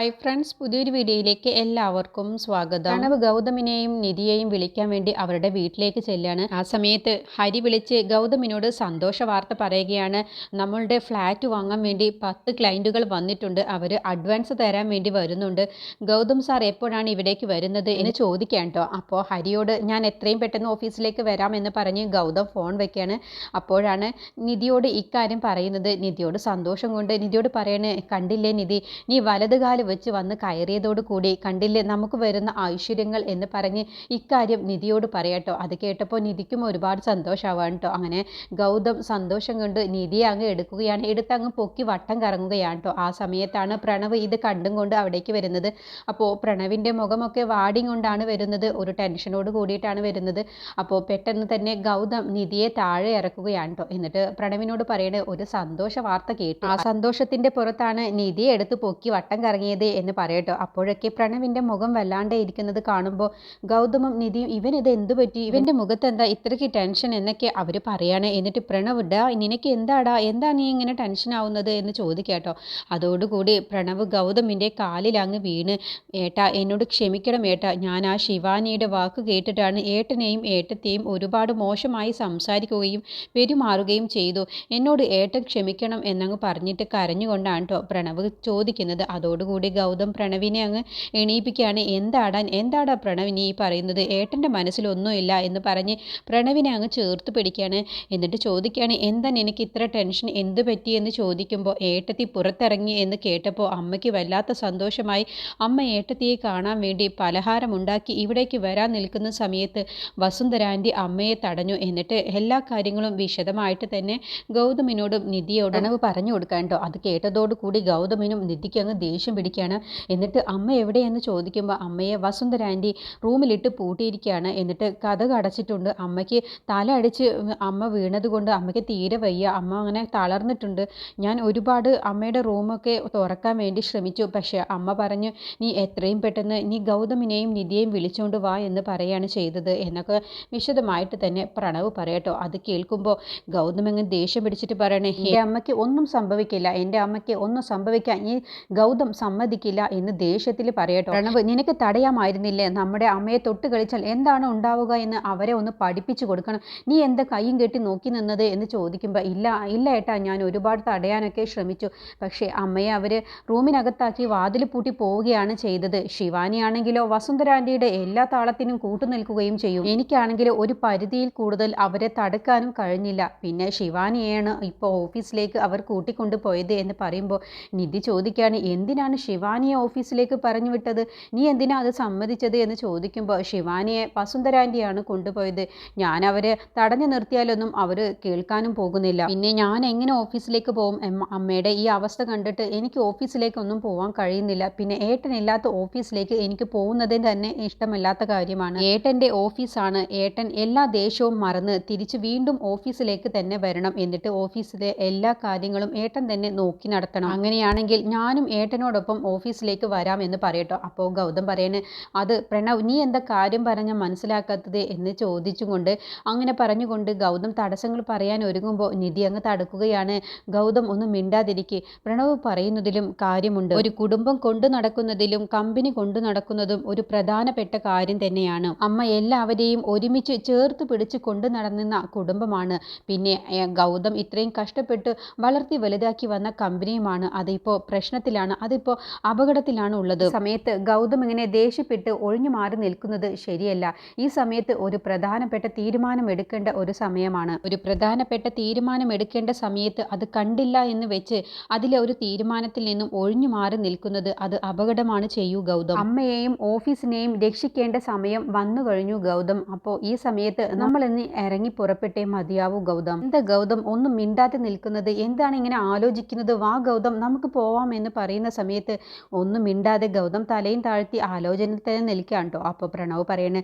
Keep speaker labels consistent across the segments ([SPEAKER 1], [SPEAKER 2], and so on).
[SPEAKER 1] Hi friends പുതിയൊരു വീഡിയോയിലേക്ക് എല്ലാവർക്കും സ്വാഗതം. പ്രണവ് ഗൗതമിനെയും നിധിയെയും വിളിക്കാൻ വേണ്ടി അവരുടെ വീട്ടിലേക്ക് ചെല്ലാണ്. ആ സമയത്ത് ഹരി വിളിച്ച് ഗൗതമിനോട് സന്തോഷ വാർത്ത പറയുകയാണ്. നമ്മളുടെ ഫ്ലാറ്റ് വാങ്ങാൻ വേണ്ടി പത്ത് ക്ലയന്റുകൾ വന്നിട്ടുണ്ട്. അവർ അഡ്വാൻസ് തരാൻ വേണ്ടി വരുന്നുണ്ട്. ഗൗതം സാർ എപ്പോഴാണ് ഇവിടേക്ക് വരുന്നത് എന്ന് ചോദിക്കാൻ കേട്ടോ. അപ്പോൾ ഹരിയോട് ഞാൻ എത്രയും പെട്ടെന്ന് ഓഫീസിലേക്ക് വരാമെന്ന് പറഞ്ഞ് ഗൗതം ഫോൺ വെക്കുകയാണ് അപ്പോഴാണ് നിധിയോട് ഇക്കാര്യം പറയുന്നത്. നിധിയോട് സന്തോഷം കൊണ്ട് നിധിയോട് പറയണേ കണ്ടില്ലേ നിധി നീ വലതുകാൽ വെച്ച് വന്ന് കയറിയതോട് കൂടി കണ്ടില്ലേ നമുക്ക് വരുന്ന ഐശ്വര്യങ്ങൾ എന്ന് പറഞ്ഞ് ഇക്കാര്യം നിധിയോട് പറയാട്ടോ അത് കേട്ടപ്പോൾ നിധിക്കും ഒരുപാട് സന്തോഷമാവാണ് കേട്ടോ. അങ്ങനെ ഗൗതം സന്തോഷം കൊണ്ട് നിധിയെ അങ്ങ് എടുക്കുകയാണ്. എടുത്ത് അങ്ങ് പൊക്കി വട്ടം കറങ്ങുകയാണ് കേട്ടോ. ആ സമയത്താണ് പ്രണവ് ഇത് കണ്ടും കൊണ്ട് അവിടേക്ക് വരുന്നത്. അപ്പോൾ പ്രണവിന്റെ മുഖമൊക്കെ വാടി കൊണ്ടാണ് വരുന്നത്. ഒരു ടെൻഷനോട് കൂടിയിട്ടാണ് വരുന്നത്. അപ്പോൾ പെട്ടെന്ന് തന്നെ ഗൗതം നിധിയെ താഴെ ഇറക്കുകയാണ് കേട്ടോ. എന്നിട്ട് പ്രണവിനോട് പറയണേ ഒരു സന്തോഷ വാർത്ത കേട്ടു. ആ സന്തോഷത്തിന്റെ പുറത്താണ് നിധിയെ എടുത്ത് പൊക്കി വട്ടം കറങ്ങിയത്. എന്ന് പറയട്ടോ. അപ്പോഴൊക്കെ പ്രണവിന്റെ മുഖം വല്ലാണ്ട് ഇരിക്കുന്നത് കാണുമ്പോൾ ഗൗതമും നിധിയും ഇവൻ ഇത് എന്തു പറ്റി? ഇവന്റെ മുഖത്ത് എന്താ ഇത്രയ്ക്ക് ടെൻഷൻ? എന്നൊക്കെ അവർ പറയാണ്. എന്നിട്ട് പ്രണവ് ഡാ നിനക്ക് എന്താടാ? എന്താ നീ ഇങ്ങനെ ടെൻഷൻ ആവുന്നത്? എന്ന് ചോദിക്കാട്ടോ അതോടുകൂടി പ്രണവ് ഗൗതമിന്റെ കാലിൽ അങ്ങ് വീണ് ഏട്ടാ എന്നോട് ക്ഷമിക്കണം ഏട്ടാ. ഞാൻ ആ ശിവാനിയുടെ വാക്ക് കേട്ടിട്ടാണ് ഏട്ടനെയും ഏട്ടത്തെയും ഒരുപാട് മോശമായി സംസാരിക്കുകയും പെരുമാറുകയും ചെയ്തു. എന്നോട് ഏട്ടൻ ക്ഷമിക്കണം എന്നങ്ങ് പറഞ്ഞിട്ട് കരഞ്ഞുകൊണ്ടാണ് കേട്ടോ പ്രണവ് ചോദിക്കുന്നത്. അതോടുകൂടി ഗൗതം പ്രണവിനെ അങ്ങ് എണീപ്പിക്കുകയാണ്. എന്താടാൻ എന്താടാ പ്രണവിനെ ഈ പറയുന്നത്? ഏട്ടന്റെ മനസ്സിലൊന്നുമില്ല എന്ന് പറഞ്ഞ് പ്രണവിനെ അങ്ങ് ചേർത്ത് പിടിക്കുകയാണ്. എന്നിട്ട് ചോദിക്കുകയാണ് എന്താ എനിക്ക് ഇത്ര ടെൻഷൻ? എന്ത് പറ്റി എന്ന് ചോദിക്കുമ്പോൾ ഏട്ടത്തി പുറത്തിറങ്ങി എന്ന് കേട്ടപ്പോൾ അമ്മയ്ക്ക് വല്ലാത്ത സന്തോഷമായി. അമ്മ ഏട്ടത്തിയെ കാണാൻ വേണ്ടി പലഹാരമുണ്ടാക്കി ഇവിടേക്ക് വരാൻ നിൽക്കുന്ന സമയത്ത് വസുന്ധരാന്റെ അമ്മയെ തടഞ്ഞു. എന്നിട്ട് എല്ലാ കാര്യങ്ങളും വിശദമായിട്ട് തന്നെ ഗൗതമിനോടും നിധിയോടും പറഞ്ഞു കൊടുക്കാൻ കേട്ടോ അത് കേട്ടതോടുകൂടി ഗൗതമിനും നിധിക്ക് അങ്ങ് ദേഷ്യം പിടിക്കുകയാണ് എന്നിട്ട് അമ്മ എവിടെയെന്ന് ചോദിക്കുമ്പോൾ അമ്മയെ വസുന്ധര ആന്റി റൂമിലിട്ട് പൂട്ടിയിരിക്കുകയാണ്. എന്നിട്ട് കഥ അടച്ചിട്ടുണ്ട്. അമ്മയ്ക്ക് തല അടിച്ച് അമ്മ വീണതുകൊണ്ട് അമ്മയ്ക്ക് തീരെ വയ്യ. അമ്മ അങ്ങനെ തളർന്നിട്ടുണ്ട്. ഞാൻ ഒരുപാട് അമ്മയുടെ റൂമൊക്കെ തുറക്കാൻ വേണ്ടി ശ്രമിച്ചു. പക്ഷേ അമ്മ പറഞ്ഞു നീ എത്രയും പെട്ടെന്ന് നീ ഗൗതമിനെയും നിധിയെയും വിളിച്ചുകൊണ്ട് വാ എന്ന് പറയുകയാണ് ചെയ്തത് എന്നൊക്കെ വിശദമായിട്ട് തന്നെ പ്രണവ് പറയട്ടോ. അത് കേൾക്കുമ്പോൾ ഗൗതം അങ്ങ് ദേഷ്യം പിടിച്ചിട്ട് പറയണേ എന്റെ അമ്മയ്ക്ക് ഒന്നും സംഭവിക്കില്ല. എന്റെ അമ്മയ്ക്ക് ഒന്നും സംഭവിക്കാൻ ഈ ഗൗതം സമ്മതിക്കില്ല എന്ന് ദേഷ്യത്തിൽ പറയട്ടോ. പ്രണവ് നിനക്ക് തടയാമായിരുന്നില്ലേ? നമ്മുടെ അമ്മയെ തൊട്ട് കളിച്ചാൽ എന്താണ് ഉണ്ടാവുക എന്ന് അവരെ ഒന്ന് പഠിപ്പിച്ചു കൊടുക്കണം. നീ എന്താ കൈയും കെട്ടി നോക്കി നിന്നത് എന്ന് ചോദിക്കുമ്പോൾ ഇല്ല ഇല്ല ഏട്ടാ ഞാൻ ഒരുപാട് തടയാനൊക്കെ ശ്രമിച്ചു. പക്ഷേ അമ്മയെ അവർ റൂമിനകത്താക്കി വാതിൽ പൂട്ടി പോവുകയാണ് ചെയ്തത്. ശിവാനിയാണെങ്കിലോ വസുന്ധരാന്റിയുടെ എല്ലാ താളത്തിനും കൂട്ടുനിൽക്കുകയും ചെയ്യും. എനിക്കാണെങ്കിൽ ഒരു പരിധിയിൽ കൂടുതൽ അവരെ തടുക്കാനും കഴിഞ്ഞില്ല. പിന്നെ ശിവാനിയാണ് ഇപ്പോൾ ഓഫീസിലേക്ക് അവർ കൂട്ടിക്കൊണ്ടു പോയത് എന്ന് പറയുമ്പോൾ നിധി ചോദിക്കുകയാണ് എന്തിനാണ് ശിവാനിയെ ഓഫീസിലേക്ക് പറഞ്ഞു വിട്ടത് നീ എന്തിനാ അത് സമ്മതിച്ചത്? എന്ന് ചോദിക്കുമ്പോൾ ശിവാനിയെ വസുന്ധരാന്റെയാണ് കൊണ്ടുപോയത്. ഞാൻ അവരെ തടഞ്ഞു നിർത്തിയാലൊന്നും അവർ കേൾക്കാനും പോകുന്നില്ല. പിന്നെ ഞാൻ എങ്ങനെ ഓഫീസിലേക്ക് പോകും? അമ്മയുടെ ഈ അവസ്ഥ കണ്ടിട്ട് എനിക്ക് ഓഫീസിലേക്കൊന്നും പോകാൻ കഴിയുന്നില്ല. പിന്നെ ഏട്ടനില്ലാത്ത ഓഫീസിലേക്ക് എനിക്ക് പോകുന്നത് തന്നെ ഇഷ്ടമില്ലാത്ത കാര്യമാണ്. ഏട്ടന്റെ ഓഫീസാണ്. ഏട്ടൻ എല്ലാ ദേഷ്യവും മറന്ന് തിരിച്ച് വീണ്ടും ഓഫീസിലേക്ക് തന്നെ വരണം എന്നിട്ട് ഓഫീസിലെ എല്ലാ കാര്യങ്ങളും ഏട്ടൻ തന്നെ നോക്കി നടത്തണം. അങ്ങനെയാണെങ്കിൽ ഞാനും ഏട്ടനോടൊപ്പം ഓഫീസിലേക്ക് വരാം എന്ന് പറയട്ടോ. അപ്പോൾ ഗൗതം പറയണേ അത് പ്രണവ് നീ എന്താ കാര്യം പറഞ്ഞാൽ മനസ്സിലാക്കാത്തത്? എന്ന് ചോദിച്ചുകൊണ്ട് അങ്ങനെ പറഞ്ഞുകൊണ്ട് ഗൗതം തടസ്സങ്ങൾ പറയാൻ ഒരുങ്ങുമ്പോൾ നിധി അങ്ങ് തടുക്കുകയാണ്. ഗൗതം ഒന്ന് മിണ്ടാതിരിക്കെ. പ്രണവ് പറയുന്നതിലും കാര്യമുണ്ട്. ഒരു കുടുംബം കൊണ്ടു നടക്കുന്നതിലും കമ്പനി കൊണ്ടു നടക്കുന്നതും ഒരു പ്രധാനപ്പെട്ട കാര്യം തന്നെയാണ്. അമ്മ എല്ലാവരെയും ഒരുമിച്ച് ചേർത്ത് പിടിച്ച് കൊണ്ടു നടന്നുന്ന കുടുംബമാണ്. പിന്നെ ഗൗതം ഇത്രയും കഷ്ടപ്പെട്ട് വളർത്തി വലുതാക്കി വന്ന കമ്പനിയുമാണ്. അതിപ്പോൾ പ്രശ്നത്തിലാണ്. അതിപ്പോൾ അപകടത്തിലാണ് ഉള്ളത്. സമയത്ത് ഗൗതം ഇങ്ങനെ ദേഷ്യപ്പെട്ട് ഒഴിഞ്ഞു മാറി നിൽക്കുന്നത് ശരിയല്ല. ഈ സമയത്ത് ഒരു പ്രധാനപ്പെട്ട തീരുമാനം എടുക്കേണ്ട ഒരു സമയമാണ്. ഒരു പ്രധാനപ്പെട്ട തീരുമാനം എടുക്കേണ്ട സമയത്ത് അത് കണ്ടില്ല എന്ന് വെച്ച് അതിലെ ഒരു തീരുമാനത്തിൽ നിന്നും ഒഴിഞ്ഞു മാറി നിൽക്കുന്നത് അത് അപകടമാണ് ചെയ്യൂ ഗൗതം. അമ്മയെയും ഓഫീസിനെയും രക്ഷിക്കേണ്ട സമയം വന്നു കഴിഞ്ഞു ഗൗതം. അപ്പോൾ ഈ സമയത്ത് നമ്മൾ ഇന്ന് ഇറങ്ങി പുറപ്പെട്ടേ മതിയാവൂ ഗൗതം. എന്താ ഗൗതം ഒന്നും മിണ്ടാതെ നിൽക്കുന്നത്? എന്താണ് ഇങ്ങനെ ആലോചിക്കുന്നത്? വാ ഗൗതം നമുക്ക് പോവാം എന്ന് പറയുന്ന സമയത്ത് ഒന്നും മിണ്ടാതെ ഗൗതം തലയും താഴ്ത്തി ആലോചനയിൽ തന്നെ നിൽക്കുകയാണ് കേട്ടോ. അപ്പോൾ പ്രണവ് പറയണേ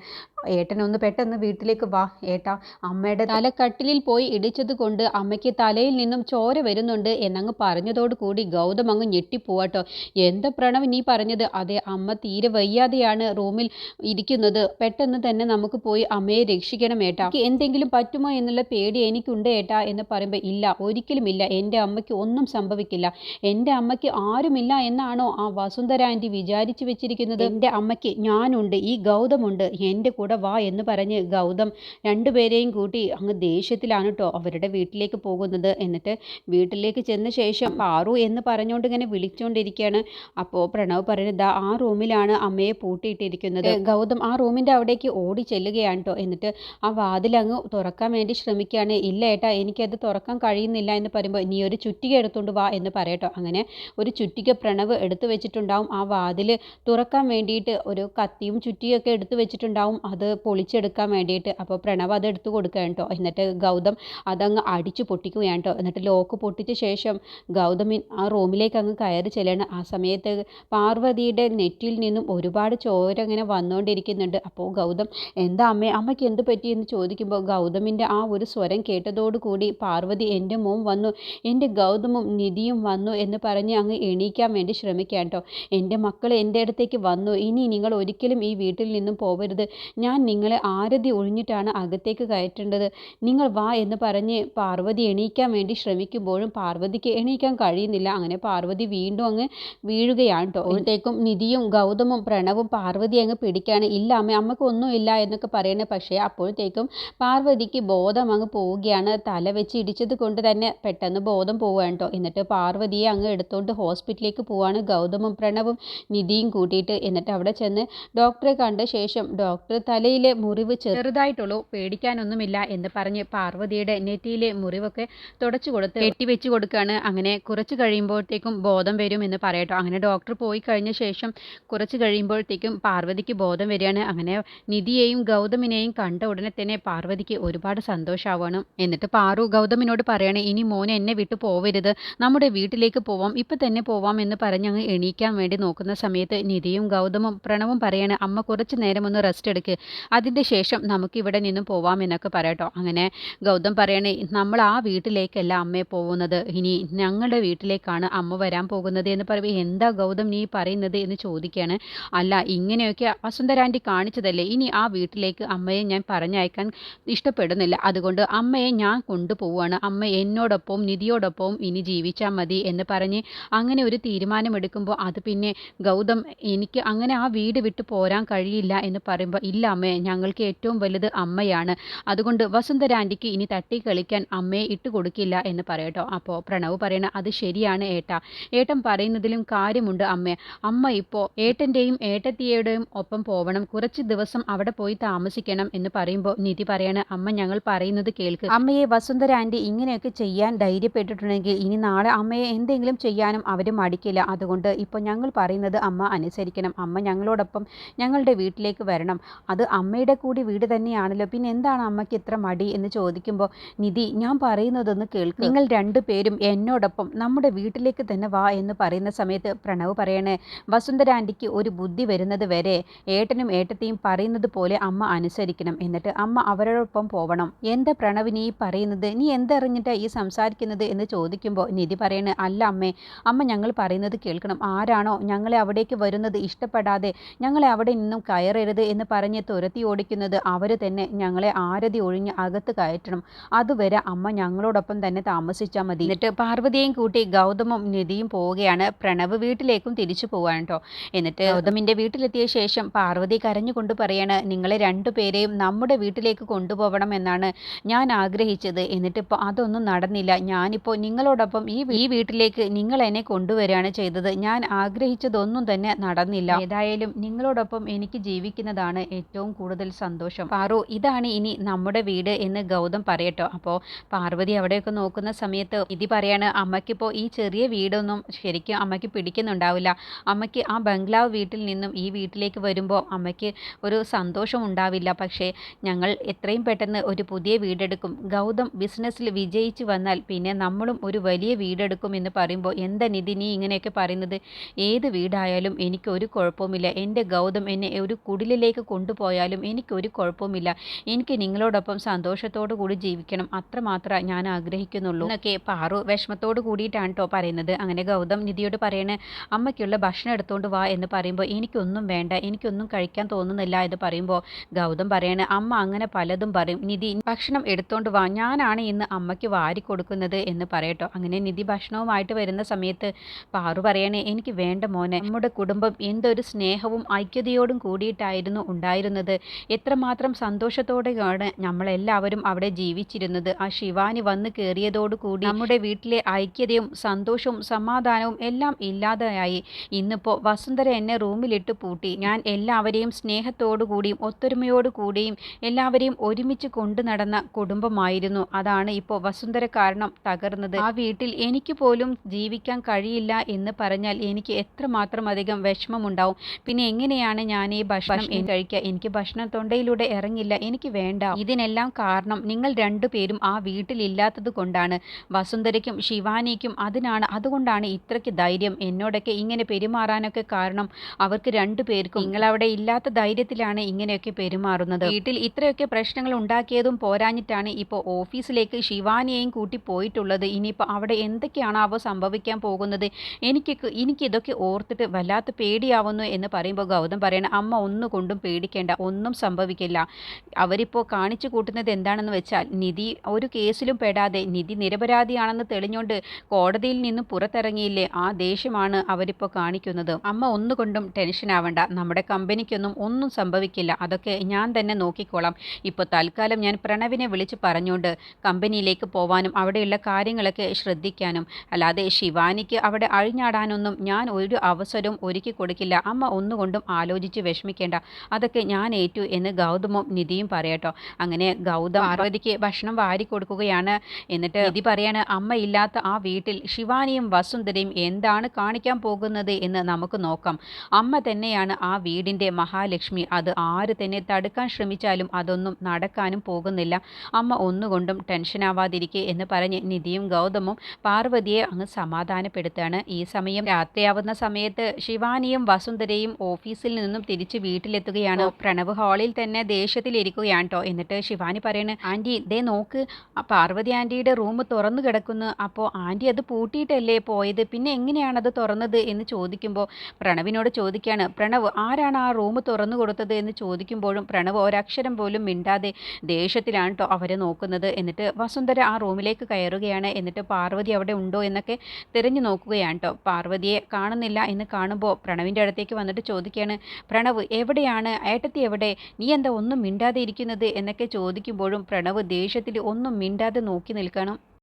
[SPEAKER 1] ഏട്ടനൊന്ന് പെട്ടെന്ന് വീട്ടിലേക്ക് വാ ഏട്ടാ. അമ്മയുടെ തല കട്ടിലിൽ പോയി ഇടിച്ചത് കൊണ്ട് അമ്മയ്ക്ക് തലയിൽ നിന്നും ചോര വരുന്നുണ്ട് എന്നങ്ങ് പറഞ്ഞതോട് കൂടി ഗൗതം അങ്ങ് ഞെട്ടിപ്പോവാട്ടോ എന്താ പ്രണവ് നീ പറഞ്ഞത്? അതെ അമ്മ തീരെ വയ്യാതെയാണ് റൂമിൽ ഇരിക്കുന്നത്. പെട്ടെന്ന് തന്നെ നമുക്ക് പോയി അമ്മയെ രക്ഷിക്കണം ഏട്ടാ. എന്തെങ്കിലും പറ്റുമോ എന്നുള്ള പേടി എനിക്കുണ്ട് ഏട്ടാ എന്ന് പറയുമ്പോൾ ഇല്ല ഒരിക്കലും ഇല്ല. എന്റെ അമ്മയ്ക്ക് ഒന്നും സംഭവിക്കില്ല. എന്റെ അമ്മയ്ക്ക് ആരുമില്ല എന്നാണോ എന്താണോ ആ വസുന്ധര ആന്റി വിചാരിച്ചു വെച്ചിരിക്കുന്നത് എന്റെ അമ്മയ്ക്ക് ഞാനുണ്ട് ഈ ഗൗതമുണ്ട് എന്റെ കൂടെ വാ എന്ന് പറഞ്ഞ് ഗൗതം രണ്ടുപേരെയും കൂട്ടി അങ്ങ് ദേഷ്യത്തിലാണ് കേട്ടോ അവരുടെ വീട്ടിലേക്ക് പോകുന്നത്. എന്നിട്ട് വീട്ടിലേക്ക് ചെന്ന ശേഷം ആറു എന്ന് പറഞ്ഞുകൊണ്ട് ഇങ്ങനെ വിളിച്ചുകൊണ്ടിരിക്കുകയാണ് അപ്പോൾ പ്രണവ് പറയുന്നത് ആ റൂമിലാണ് അമ്മയെ പൂട്ടിയിട്ടിരിക്കുന്നത്. ഗൗതം ആ റൂമിന്റെ അവിടേക്ക് ഓടി ചെല്ലുകയാണ് കേട്ടോ എന്നിട്ട് ആ വാതിൽ അങ്ങ് തുറക്കാൻ വേണ്ടി ശ്രമിക്കുകയാണ്. ഇല്ല ഏട്ടാ എനിക്കത് തുറക്കാൻ കഴിയുന്നില്ല എന്ന് പറയുമ്പോൾ നീ ഒരു ചുറ്റിക എടുത്തുകൊണ്ട് വാ എന്ന് പറയട്ടോ. അങ്ങനെ ഒരു ചുറ്റിക പ്രണവ് എടുത്തു വെച്ചിട്ടുണ്ടാവും. ആ വാതിൽ തുറക്കാൻ വേണ്ടിയിട്ട് ഒരു കത്തിയും ചുറ്റിയൊക്കെ എടുത്തു വെച്ചിട്ടുണ്ടാവും. അത് പൊളിച്ചെടുക്കാൻ വേണ്ടിയിട്ട്. അപ്പോൾ പ്രണവ് അത് എടുത്തു കൊടുക്കുക കേട്ടോ. എന്നിട്ട് ഗൗതം അതങ്ങ് അടിച്ചു പൊട്ടിക്കുകയാണ് കേട്ടോ. എന്നിട്ട് ലോക്ക് പൊട്ടിച്ച ശേഷം ഗൗതമിൻ ആ റൂമിലേക്ക് അങ്ങ് കയറി ചെല്ലണം. ആ സമയത്ത് പാർവതിയുടെ നെറ്റിൽ നിന്നും ഒരുപാട് ചോര ഇങ്ങനെ വന്നുകൊണ്ടിരിക്കുന്നുണ്ട്. അപ്പോൾ ഗൗതം എന്താ അമ്മേ അമ്മയ്ക്ക് എന്ത് പറ്റി? എന്ന് ചോദിക്കുമ്പോൾ ഗൗതമിന്റെ ആ ഒരു സ്വരം കേട്ടതോടുകൂടി പാർവതി എന്റെ മോൻ വന്നു. എന്റെ ഗൗതമും നിധിയും വന്നു എന്ന് പറഞ്ഞ് അങ്ങ് എണീക്കാൻ വേണ്ടി ശ്രമിക്കാം കേട്ടോ. എന്റെ മക്കൾ എന്റെ അടുത്തേക്ക് വന്നു. ഇനി നിങ്ങൾ ഒരിക്കലും ഈ വീട്ടിൽ നിന്നും പോകരുത് ഞാൻ നിങ്ങളെ ആരതി ഒഴിഞ്ഞിട്ടാണ് അകത്തേക്ക് കയറ്റേണ്ടത്. നിങ്ങൾ വാ എന്ന് പറഞ്ഞ് പാർവതി എണീക്കാൻ വേണ്ടി ശ്രമിക്കുമ്പോഴും പാർവതിക്ക് എണീക്കാൻ കഴിയുന്നില്ല. അങ്ങനെ പാർവതി വീണ്ടും അങ്ങ് വീഴുകയാണ് കേട്ടോ. അപ്പോഴത്തേക്കും നിധിയും ഗൗതമും പ്രണവും പാർവതി അങ്ങ് പിടിക്കുകയാണ് ഇല്ല അമ്മ അമ്മയ്ക്ക് ഒന്നുമില്ല എന്നൊക്കെ പറയുന്നത് പക്ഷേ അപ്പോഴത്തേക്കും പാർവതിക്ക് ബോധം അങ്ങ് പോവുകയാണ്. തല വെച്ച് ഇടിച്ചത് കൊണ്ട് തന്നെ പെട്ടെന്ന് ബോധം പോവുകയാണ് കേട്ടോ. എന്നിട്ട് പാർവതിയെ അങ്ങ് എടുത്തുകൊണ്ട് ഹോസ്പിറ്റലിലേക്ക് പോവാണ് ഗൗതമും പ്രണവും നിധിയും കൂട്ടിയിട്ട് എന്നിട്ട് അവിടെ ചെന്ന് ഡോക്ടറെ കണ്ട ശേഷം ഡോക്ടർ തലയിലെ മുറിവ് ചെറുതായിട്ടുള്ളൂ പേടിക്കാനൊന്നുമില്ല എന്ന് പറഞ്ഞ് പാർവതിയുടെ നെറ്റിയിലെ മുറിവൊക്കെ തുടച്ചു കൊടുത്ത് കെട്ടിവെച്ച് കൊടുക്കുകയാണ് അങ്ങനെ കുറച്ച് കഴിയുമ്പോഴത്തേക്കും ബോധം വരും എന്ന് പറയട്ടോ. അങ്ങനെ ഡോക്ടർ പോയി കഴിഞ്ഞ ശേഷം കുറച്ച് കഴിയുമ്പോഴത്തേക്കും പാർവതിക്ക് ബോധം വരികയാണ്. അങ്ങനെ നിധിയെയും ഗൗതമിനെയും കണ്ട ഉടനെ തന്നെ പാർവതിക്ക് ഒരുപാട് സന്തോഷമാവണം എന്നിട്ട് പാറു ഗൗതമിനോട് പറയണേ ഇനി മോനെ എന്നെ വിട്ടു പോവരുത്. നമ്മുടെ വീട്ടിലേക്ക് പോവാം. ഇപ്പം തന്നെ പോവാം എന്ന് പറഞ്ഞ് അങ്ങ് എണീക്കാൻ വേണ്ടി നോക്കുന്ന സമയത്ത് നിധിയും ഗൗതമും പ്രണവും പറയാണ് അമ്മ കുറച്ച് നേരം ഒന്ന് റെസ്റ്റ് എടുക്ക്. അതിന്റെ ശേഷം നമുക്ക് ഇവിടെ നിന്നും പോവാം എന്നൊക്കെ പറയട്ടോ. അങ്ങനെ ഗൗതം പറയണേ നമ്മൾ ആ വീട്ടിലേക്കല്ല അമ്മയെ പോകുന്നത്. ഇനി ഞങ്ങളുടെ വീട്ടിലേക്കാണ് അമ്മ വരാൻ പോകുന്നത് എന്ന് പറയുമ്പോൾ എന്താ ഗൗതം നീ പറയുന്നത് എന്ന് ചോദിക്കുകയാണ് അല്ല ഇങ്ങനെയൊക്കെ വസുന്ധരാന്റി കാണിച്ചതല്ലേ. ഇനി ആ വീട്ടിലേക്ക് അമ്മയെ ഞാൻ പറഞ്ഞയക്കാൻ ഇഷ്ടപ്പെടുന്നില്ല. അതുകൊണ്ട് അമ്മയെ ഞാൻ കൊണ്ടുപോവുകയാണ്. അമ്മ എന്നോടൊപ്പം നിധിയോടൊപ്പം ഇനി ജീവിച്ചാൽ മതി എന്ന് പറഞ്ഞ് അങ്ങനെ ഒരു തീരുമാനമെടുക്കുമ്പോൾ അത് പിന്നെ ഗൗതം എനിക്ക് അങ്ങനെ ആ വീട് വിട്ട് പോരാൻ കഴിയില്ല എന്ന് പറയുമ്പോൾ ഇല്ല അമ്മേ ഞങ്ങൾക്ക് ഏറ്റവും വലുത് അമ്മയാണ്. അതുകൊണ്ട് വസുന്ധരാന്റിക്ക് ഇനി തട്ടി കളിക്കാൻ അമ്മയെ ഇട്ട് കൊടുക്കില്ല എന്ന് പറയട്ടോ. അപ്പോൾ പ്രണവ് പറയണ അത് ശരിയാണ് ഏട്ട. ഏട്ടൻ പറയുന്നതിലും കാര്യമുണ്ട് അമ്മേ. അമ്മ ഇപ്പോൾ ഏട്ടന്റെയും ഏട്ടത്തിയുടെയും ഒപ്പം പോവണം. കുറച്ച് ദിവസം അവിടെ പോയി താമസിക്കണം എന്ന് പറയുമ്പോൾ നിധി പറയാണ് അമ്മ ഞങ്ങൾ പറയുന്നത് കേൾക്ക്. അമ്മയെ വസുന്ധര ആന്റി ഇങ്ങനെയൊക്കെ ചെയ്യാൻ ധൈര്യപ്പെട്ടിട്ടുണ്ടെങ്കിൽ ഇനി നാളെ അമ്മയെ എന്തെങ്കിലും ചെയ്യാനും അവർ മടിക്കില്ല. അതുകൊണ്ട് ഇപ്പോൾ ഞങ്ങൾ പറയുന്നത് അമ്മ അനുസരിക്കണം. അമ്മ ഞങ്ങളോടൊപ്പം ഞങ്ങളുടെ വീട്ടിലേക്ക് വരണം. അത് അമ്മയുടെ കൂടി വീട് തന്നെയാണല്ലോ. പിന്നെ എന്താണ് അമ്മയ്ക്ക് ഇത്ര മടി എന്ന് ചോദിക്കുമ്പോൾ നിധി ഞാൻ പറയുന്നതൊന്ന് കേൾക്കും. നിങ്ങൾ രണ്ടുപേരും എന്നോടൊപ്പം നമ്മുടെ വീട്ടിലേക്ക് തന്നെ വാ എന്ന് പറയുന്ന സമയത്ത് പ്രണവ് പറയണേ വസുന്ധര ആന്റിക്ക് ഒരു ബുദ്ധി വരുന്നത് വരെ ഏട്ടനും ഏട്ടത്തെയും പറയുന്നത് പോലെ അമ്മ അനുസരിക്കണം. എന്നിട്ട് അമ്മ അവരോടൊപ്പം പോവണം. എന്താ പ്രണവ് നീ പറയുന്നത്? നീ എന്തറിഞ്ഞിട്ടാണ് ഈ സംസാരിക്കുന്നത്? എന്ന് ചോദിക്കുമ്പോൾ നിധി പറയണേ അല്ല അമ്മേ അമ്മ ഞങ്ങൾ പറയുന്നത് കേൾക്കണം. ആരാണോ ഞങ്ങളെ അവിടേക്ക് വരുന്നത് ഇഷ്ടപ്പെടാതെ ഞങ്ങളെ അവിടെ നിന്നും കയറരുത് എന്ന് പറഞ്ഞ് തുരത്തി ഓടിക്കുന്നത് അവർ തന്നെ ഞങ്ങളെ ആരതി ഒഴിഞ്ഞ് അകത്ത് കയറ്റണം. അതുവരെ അമ്മ ഞങ്ങളോടൊപ്പം തന്നെ താമസിച്ചാൽ മതി. എന്നിട്ട് പാർവതിയെയും കൂട്ടി ഗൗതമും നിധിയും പോവുകയാണ്. പ്രണവ് വീട്ടിലേക്കും തിരിച്ചു പോവാണ് കേട്ടോ എന്നിട്ട് ഗൗതമിന്റെ വീട്ടിലെത്തിയ ശേഷം പാർവതി കരഞ്ഞുകൊണ്ട് പറയാണ് നിങ്ങളെ രണ്ടുപേരെയും നമ്മുടെ വീട്ടിലേക്ക് കൊണ്ടുപോകണം എന്നാണ് ഞാൻ ആഗ്രഹിച്ചത്. എന്നിട്ട് ഇപ്പോൾ അതൊന്നും നടന്നില്ല. ഞാനിപ്പോൾ നിങ്ങളോടൊപ്പം ഈ ഈ വീട്ടിലേക്ക് നിങ്ങൾ എന്നെ കൊണ്ടുവരികയാണ് ചെയ്തത്. ഞാൻ ആഗ്രഹിച്ചതൊന്നും തന്നെ നടന്നില്ല. ഏതായാലും നിങ്ങളോടൊപ്പം എനിക്ക് ജീവിക്കുന്നതാണ് ഏറ്റവും കൂടുതൽ സന്തോഷം. പാറു ഇതാണ് ഇനി നമ്മുടെ വീട് എന്ന് ഗൗതം പറയട്ടോ. അപ്പോൾ പാർവതി അവിടെയൊക്കെ നോക്കുന്ന സമയത്ത് ഇതി പറയാണ് അമ്മയ്ക്കിപ്പോൾ ഈ ചെറിയ വീടൊന്നും ശരിക്കും അമ്മയ്ക്ക് പിടിക്കുന്നുണ്ടാവില്ല. അമ്മയ്ക്ക് ആ ബംഗ്ലാവ് വീട്ടിൽ നിന്നും ഈ വീട്ടിലേക്ക് വരുമ്പോൾ അമ്മയ്ക്ക് ഒരു സന്തോഷം ഉണ്ടാവില്ല. പക്ഷേ ഞങ്ങൾ എത്രയും പെട്ടെന്ന് ഒരു പുതിയ വീടെടുക്കും. ഗൗതം ബിസിനസ്സിൽ വിജയിച്ചു വന്നാൽ പിന്നെ നമ്മളും ഒരു വലിയ വീടെടുക്കും എന്ന് പറയുമ്പോൾ എന്താ നിധി നീ ഇങ്ങനെയൊക്കെ പറയുന്നത്? ഏത് വീടായാലും എനിക്ക് ഒരു കുഴപ്പവുമില്ല. എന്റെ ഗൗതം എന്നെ ഒരു കുടിലിലേക്ക് കൊണ്ടുപോയാലും എനിക്കൊരു കുഴപ്പവുമില്ല. എനിക്ക് നിങ്ങളോടൊപ്പം സന്തോഷത്തോടു കൂടി ജീവിക്കണം. അത്രമാത്രമേ ഞാൻ ആഗ്രഹിക്കുന്നുള്ളൂ. എന്നൊക്കെ പാറു വിഷമത്തോട് കൂടിയിട്ടാണ് കേട്ടോ പറയുന്നത്. അങ്ങനെ ഗൗതം നിധിയോട് പറയണ അമ്മയ്ക്കുള്ള ഭക്ഷണം എടുത്തുകൊണ്ട് വാ എന്ന് പറയുമ്പോൾ എനിക്കൊന്നും വേണ്ട. എനിക്കൊന്നും കഴിക്കാൻ തോന്നുന്നില്ല എന്ന് പറയുമ്പോൾ ഗൗതം പറയണ അമ്മ അങ്ങനെ പലതും പറയും. നിധി ഭക്ഷണം എടുത്തുകൊണ്ട് വാ. ഞാനാണ് ഇന്ന് അമ്മയ്ക്ക് വാരി കൊടുക്കുന്നത് എന്ന് പറയട്ടോ. അങ്ങനെ നിധി ഭക്ഷണവുമായിട്ട് വരുന്ന സമയത്ത് പാറു പറയണേ പറയണേ എനിക്ക് വേണ്ട മോനെ. നമ്മുടെ കുടുംബം എന്തൊരു സ്നേഹവും ഐക്യതയോടും കൂടിയിട്ടായിരുന്നു ഉണ്ടായിരുന്നത്. എത്രമാത്രം സന്തോഷത്തോടെയാണ് നമ്മളെല്ലാവരും അവിടെ ജീവിച്ചിരുന്നത്. ആ ശിവാനി വന്ന് കയറിയതോടുകൂടി നമ്മുടെ വീട്ടിലെ ഐക്യതയും സന്തോഷവും സമാധാനവും എല്ലാം ഇല്ലാതെയായി ഇന്നിപ്പോൾ വസുന്ധര എന്നെ റൂമിലിട്ട് പൂട്ടി. ഞാൻ എല്ലാവരെയും സ്നേഹത്തോടു കൂടിയും ഒത്തൊരുമയോടു കൂടിയും എല്ലാവരെയും ഒരുമിച്ച് കൊണ്ടു നടന്ന കുടുംബമായിരുന്നു. അതാണ് ഇപ്പോൾ വസുന്ധര കാരണം തകർന്നത്. ആ വീട്ടിൽ എനിക്ക് പോലും ജീവിക്കാൻ കഴിയില്ല എന്ന് പറഞ്ഞാൽ എനിക്ക് എത്രമാത്രം അധികം വിഷമമുണ്ടാവും. പിന്നെ എങ്ങനെയാണ് ഞാൻ ഈ ഭക്ഷണം കഴിക്കുക? എനിക്ക് ഭക്ഷണം തൊണ്ടയിലൂടെ ഇറങ്ങില്ല. എനിക്ക് വേണ്ട. ഇതിനെല്ലാം കാരണം നിങ്ങൾ രണ്ടുപേരും ആ വീട്ടിലില്ലാത്തത് കൊണ്ടാണ്. വസുന്ധരയ്ക്കും ശിവാനിക്കും അതിനാണ്. അതുകൊണ്ടാണ് ഇത്രയ്ക്ക് ധൈര്യം. എന്നോടൊക്കെ ഇങ്ങനെ പെരുമാറാനൊക്കെ കാരണം അവർക്ക് രണ്ടുപേർക്കും നിങ്ങളവിടെ ഇല്ലാത്ത ധൈര്യത്തിലാണ് ഇങ്ങനെയൊക്കെ പെരുമാറുന്നത്. വീട്ടിൽ ഇത്രയൊക്കെ പ്രശ്നങ്ങൾ ഉണ്ടാക്കിയതും പോരാഞ്ഞിട്ടാണ് ഇപ്പോൾ ഓഫീസിലേക്ക് ശിവാനിയെയും കൂട്ടി പോയിട്ടുള്ളത്. ഇനിയിപ്പോൾ അവിടെ എന്തൊക്കെയാണ് അവ സംഭവിക്കാൻ പോകുന്നത്? എനിക്ക് എനിക്കിതൊക്കെ ഓർത്തിട്ട് വല്ലാത്ത പേടിയാവുന്നു എന്ന് പറയുമ്പോൾ ഗൗതം പറയണം അമ്മ ഒന്നുകൊണ്ടും പേടിക്കേണ്ട ഒന്നും സംഭവിക്കില്ല. അവരിപ്പോൾ കാണിച്ചു കൂട്ടുന്നത് എന്താണെന്ന് വെച്ചാൽ നിധി ഒരു കേസിലും പെടാതെ നിധി നിരപരാധിയാണെന്ന് തെളിഞ്ഞുകൊണ്ട് കോടതിയിൽ നിന്നും പുറത്തിറങ്ങിയില്ലേ? ആ ദേഷ്യമാണ് അവരിപ്പോൾ കാണിക്കുന്നത്. അമ്മ ഒന്നുകൊണ്ടും ടെൻഷൻ ആവണ്ട. നമ്മുടെ കമ്പനിക്കൊന്നും ഒന്നും സംഭവിക്കില്ല. അതൊക്കെ ഞാൻ തന്നെ നോക്കിക്കോളാം. ഇപ്പോൾ തൽക്കാലം ഞാൻ പ്രണവിനെ വിളിച്ച് പറഞ്ഞുകൊണ്ട് കമ്പനിയിലേക്ക് പോവാനും അവിടെയുള്ള കാര്യങ്ങളൊക്കെ ശ്രദ്ധിക്കാനും അല്ലാതെ ശിവാനിക്ക് അവിടെ അഴിഞ്ഞാടാനൊന്നും ഞാൻ ഒരു അവസരവും ഒരുക്കി കൊടുക്കില്ല. അമ്മ ഒന്നുകൊണ്ടും ആലോചിച്ച് വിഷമിക്കേണ്ട. അതൊക്കെ ഞാൻ ഏറ്റു എന്ന് ഗൗതമും നിധിയും പറയട്ടോ. അങ്ങനെ ഗൗതം പാർവതിക്ക് ഭക്ഷണം വാരി കൊടുക്കുകയാണ്. എന്നിട്ട് നിധി പറയാണ് അമ്മ ഇല്ലാത്ത ആ വീട്ടിൽ ശിവാനിയും വസുന്ധരയും എന്താണ് കാണിക്കാൻ പോകുന്നത് എന്ന് നമുക്ക് നോക്കാം. അമ്മ തന്നെയാണ് ആ വീടിന്റെ മഹാലക്ഷ്മി. അത് ആര് തന്നെ തടുക്കാൻ ശ്രമിച്ചാലും അതൊന്നും നടക്കാനും പോകുന്നില്ല. അമ്മ ഒന്നുകൊണ്ടും ടെൻഷനാവാതിരിക്കെ എന്ന് പറഞ്ഞ് നിധിയും ഗൗതമും പാർവതിയെ അങ്ങ് സമാധാനപ്പെടുത്തുകയാണ് ഈ സമയം രാത്രിയാവുന്ന സമയത്ത് ശിവാനിയും വസുന്ധരയും ഓഫീസിൽ നിന്നും തിരിച്ച് വീട്ടിലെത്തുകയാണ്. പ്രണവ് ഹാളിൽ തന്നെ ദേഷ്യത്തിലിരിക്കുകയാണ് കേട്ടോ എന്നിട്ട് ശിവാനി പറയണ് ആന്റി ദേ നോക്ക് പാർവതി ആന്റിയുടെ റൂം തുറന്നു കിടക്കുന്നു. അപ്പോൾ ആന്റി അത് പൂട്ടിയിട്ടല്ലേ പോയത്? പിന്നെ എങ്ങനെയാണ് അത് തുറന്നത്? എന്ന് ചോദിക്കുമ്പോൾ പ്രണവിനോട് ചോദിക്കുകയാണ് പ്രണവ് ആരാണ് ആ റൂം തുറന്നു കൊടുത്തത്? എന്ന് ചോദിക്കുമ്പോഴും പ്രണവ് ഒരക്ഷരം പോലും മിണ്ടാതെ ദേഷ്യത്തിലാണ് കേട്ടോ അവരെ നോക്കുന്നത്. എന്നിട്ട് വസുന്ധര ആ റൂമിലേക്ക് കയറുകയാണ്. എന്നിട്ട് പാർവതി അവിടെ ഉണ്ടോ എന്നൊക്കെ തിരഞ്ഞു നോക്കുകയാണ് കേട്ടോ പാർവതിയെ കാണുന്നില്ല എന്ന് കാണുമ്പോൾ പ്രണവിന്റെ അടുത്തേക്ക് വന്നിട്ട് ചോദിക്കുകയാണ് പ്രണവ് എവിടെയാണ്? ഏട്ടത്തി എവിടെ? നീ എന്താ ഒന്നും മിണ്ടാതെ ഇരിക്കുന്നത്? എന്നൊക്കെ ചോദിക്കുമ്പോഴും പ്രണവ് ദേഷ്യത്തിൽ ഒന്നും മിണ്ടാതെ നോക്കി നിൽക്കണം.